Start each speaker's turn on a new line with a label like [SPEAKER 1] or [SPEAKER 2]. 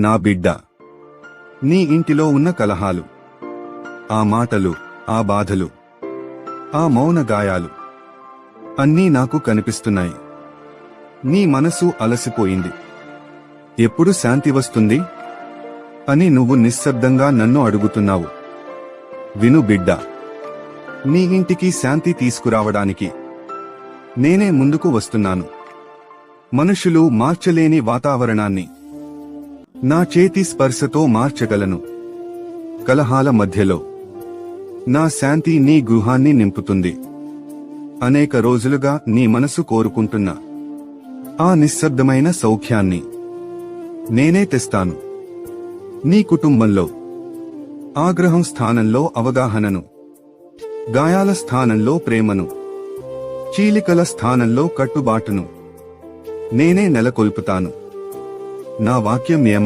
[SPEAKER 1] నా బిడ్డ. నీ ఇంటిలో ఉన్న కలహాలు. ఆ మాటలు ఆ బాధలు ఆ మౌన గాయాలు అన్నీ నాకు కనిపిస్తున్నాయి. నీ మనసు అలసిపోయింది. ఎప్పుడు శాంతి వస్తుంది? అని నువ్వు నిశ్శబ్దంగా నన్ను అడుగుతున్నావు. విను బిడ్డ. నీ ఇంటికి శాంతి తీసుకురావడానికి నేనే ముందుకు వస్తున్నాను. మనుషులు మార్చలేని వాతావరణాన్ని నా చేతి స్పర్శతో మార్చగలను. కలహాల మధ్యలో. నా శాంతి నీ గృహాన్ని నింపుతుంది. అనేక రోజులుగా నీ మనసు కోరుకుంటున్న ఆ నిశ్శబ్దమైన సౌఖ్యాన్ని నేనే తెస్తాను. నీ కుటుంబంలో ఆగ్రహం స్థానంలో అవగాహనను గాయాల స్థానంలో ప్రేమను చీలికల స్థానంలో కట్టుబాటును నేనే నెలకొల్పుతాను. నా వాక్యం ఏమ